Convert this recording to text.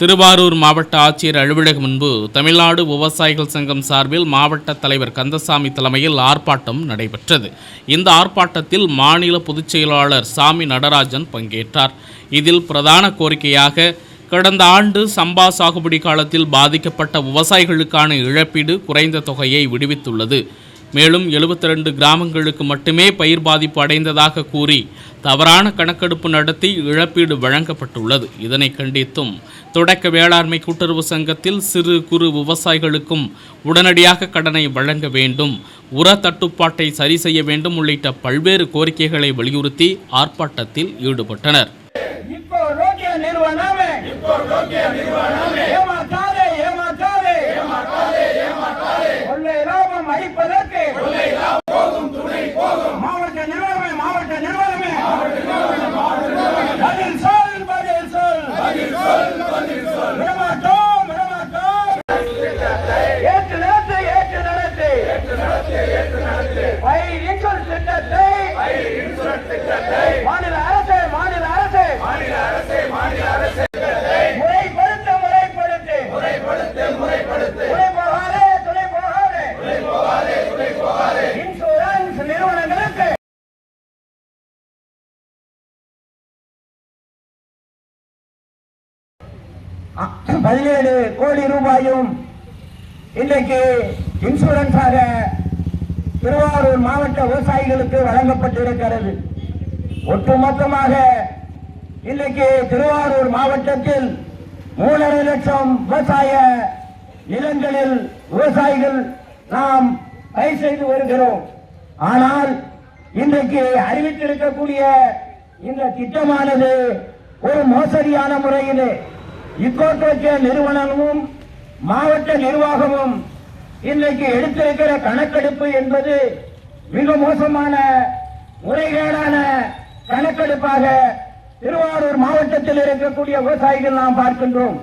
திருவாரூர் மாவட்ட ஆட்சியர் அலுவலகம் முன்பு தமிழ்நாடு விவசாயிகள் சங்கம் சார்பில் மாவட்ட தலைவர் கந்தசாமி தலைமையில் ஆர்ப்பாட்டம் நடைபெற்றது. இந்த ஆர்ப்பாட்டத்தில் மாநில பொதுச் செயலாளர் சாமி நடராஜன் பங்கேற்றார். இதில் பிரதான கோரிக்கையாக கடந்த ஆண்டு சம்பா சாகுபடி காலத்தில் பாதிக்கப்பட்ட விவசாயிகளுக்கான இழப்பீடு குறைந்த தொகையை விடுவித்துள்ளது. மேலும் 72 கிராமங்களுக்கு மட்டுமே பயிர் பாதிப்பு அடைந்ததாக கூறி தவறான கணக்கெடுப்பு நடத்தி இழப்பீடு வழங்கப்பட்டுள்ளது. இதனை கண்டித்தும் தொடக்க வேளாண்மை கூட்டுறவு சங்கத்தில் சிறு குறு விவசாயிகளுக்கும் உடனடியாக கடனை வழங்க வேண்டும் உர தட்டுப்பாட்டை சரி செய்ய வேண்டும் உள்ளிட்ட பல்வேறு கோரிக்கைகளை வலியுறுத்தி ஆர்ப்பாட்டத்தில் ஈடுபட்டனர். திட்டத்தை திட்டத்தை மாநில அரசு மாநில அரசு. மாநில அரசு மாநில அரசு முறைப்படுத்த முறைப்படுத்து. முறைப்படுத்து முறைப்படுத்து துணை போகாதே துணை போகாதே துணை போகாதே துணை போகாதே இன்சூரன்ஸ் நிறுவனங்களுக்கு. பதினேழு கோடி ரூபாயும் இன்றைக்கு இன்சூரன்ஸாக திருவாரூர் மாவட்ட விவசாயிகளுக்கு வழங்கப்பட்டிருக்கிறது. ஒட்டுமொத்தமாக இன்றைக்கு திருவாரூர் மாவட்டத்தில் மூணரை லட்சம் விவசாய நிலங்களில் விவசாயிகள் நாம் பயிர் செய்து வருகிறோம். ஆனால் இன்றைக்கு அறிவித்திருக்கக்கூடிய இந்த திட்டமானது ஒரு மோசடியான முறையிலே. இக்கோட்டோக்கிய நிறுவனமும் மாவட்ட நிர்வாகமும் இன்றைக்கு எடுத்திருக்கிற கணக்கெடுப்பு என்பது மிக மோசமான முறைகேடான கணக்கெடுப்பாக திருவாரூர் மாவட்டத்தில் இருக்கக்கூடிய விவசாயிகள் நாம் பார்க்கின்றோம்.